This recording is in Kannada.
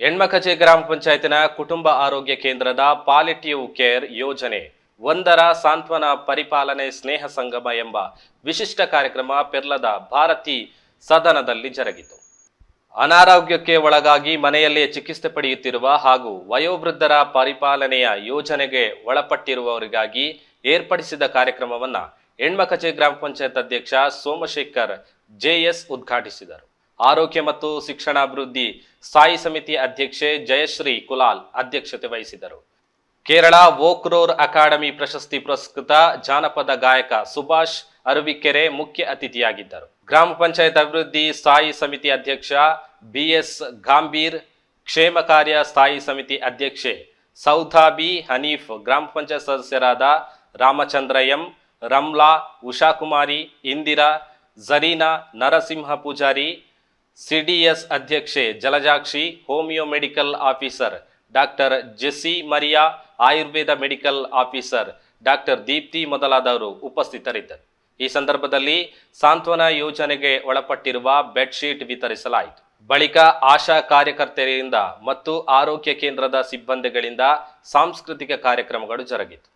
ಹೆಣ್ಮಕಚೆ ಗ್ರಾಮ ಪಂಚಾಯತಿನ ಕುಟುಂಬ ಆರೋಗ್ಯ ಕೇಂದ್ರದ ಪಾಲಿಟಿವ್ ಕೇರ್ ಯೋಜನೆ ಒಂದರ ಸಾಂತ್ವನ ಪರಿಪಾಲನೆ ಸ್ನೇಹ ಸಂಗಮ ಎಂಬ ವಿಶಿಷ್ಟ ಕಾರ್ಯಕ್ರಮ ಪೆರ್ಲದ ಭಾರತಿ ಸದನದಲ್ಲಿ ಜರುಗಿತು. ಅನಾರೋಗ್ಯಕ್ಕೆ ಒಳಗಾಗಿ ಮನೆಯಲ್ಲೇ ಚಿಕಿತ್ಸೆ ಪಡೆಯುತ್ತಿರುವ ಹಾಗೂ ವಯೋವೃದ್ಧರ ಪರಿಪಾಲನೆಯ ಯೋಜನೆಗೆ ಒಳಪಟ್ಟಿರುವವರಿಗಾಗಿ ಏರ್ಪಡಿಸಿದ ಕಾರ್ಯಕ್ರಮವನ್ನು ಹೆಣ್ಮಕಜೆ ಗ್ರಾಮ ಪಂಚಾಯತ್ ಅಧ್ಯಕ್ಷ ಸೋಮಶೇಖರ್ ಜೆಎಸ್ ಉದ್ಘಾಟಿಸಿದರು. ಆರೋಗ್ಯ ಮತ್ತು ಶಿಕ್ಷಣಾಭಿವೃದ್ಧಿ ಸ್ಥಾಯಿ ಸಮಿತಿ ಅಧ್ಯಕ್ಷೆ ಜಯಶ್ರೀ ಕುಲಾಲ್ ಅಧ್ಯಕ್ಷತೆ ವಹಿಸಿದರು. ಕೇರಳ ವೋಕ್ರೋರ್ ಅಕಾಡೆಮಿ ಪ್ರಶಸ್ತಿ ಪುರಸ್ಕೃತ ಜಾನಪದ ಗಾಯಕ ಸುಭಾಷ್ ಅರವಿಕೆರೆ ಮುಖ್ಯ ಅತಿಥಿಯಾಗಿದ್ದರು. ಗ್ರಾಮ ಪಂಚಾಯತ್ ಅಭಿವೃದ್ಧಿ ಸ್ಥಾಯಿ ಸಮಿತಿ ಅಧ್ಯಕ್ಷ ಬಿಎಸ್ ಗಾಂಭೀರ್, ಕ್ಷೇಮ ಕಾರ್ಯ ಸ್ಥಾಯಿ ಸಮಿತಿ ಅಧ್ಯಕ್ಷೆ ಸೌಧಾಬಿ ಹನೀಫ್, ಗ್ರಾಮ ಪಂಚಾಯತ್ ಸದಸ್ಯರಾದ ರಾಮಚಂದ್ರ ಎಂ, ರಮ್ಲಾ, ಉಷಾಕುಮಾರಿ, ಇಂದಿರಾ ಜರೀನಾ ನರಸಿಂಹ ಪೂಜಾರಿ ಸಿಡಿಎಸ್ ಅಧ್ಯಕ್ಷೆ Jalajakshi, homeo medical officer doctor Jessy Maria, Ayurveda medical officer doctor Deepthi ಮೊದಲಾದವರು ಉಪಸ್ಥಿತರಿದ್ದರು. ಈ ಸಂದರ್ಭದಲ್ಲಿ ಸಾಂತ್ವನ ಯೋಜನೆಗೆ ಒಳಪಟ್ಟಿರುವ ಬೆಡ್ಶೀಟ್ ವಿತರಿಸಲಾಯಿತು. ಬಳಿಕ ಆಶಾ ಕಾರ್ಯಕರ್ತೆಯರಿಂದ ಮತ್ತು ಆರೋಗ್ಯ ಕೇಂದ್ರದ ಸಿಬ್ಬಂದಿಗಳಿಂದ ಸಾಂಸ್ಕೃತಿಕ ಕಾರ್ಯಕ್ರಮಗಳು ಜರುಗಿತು.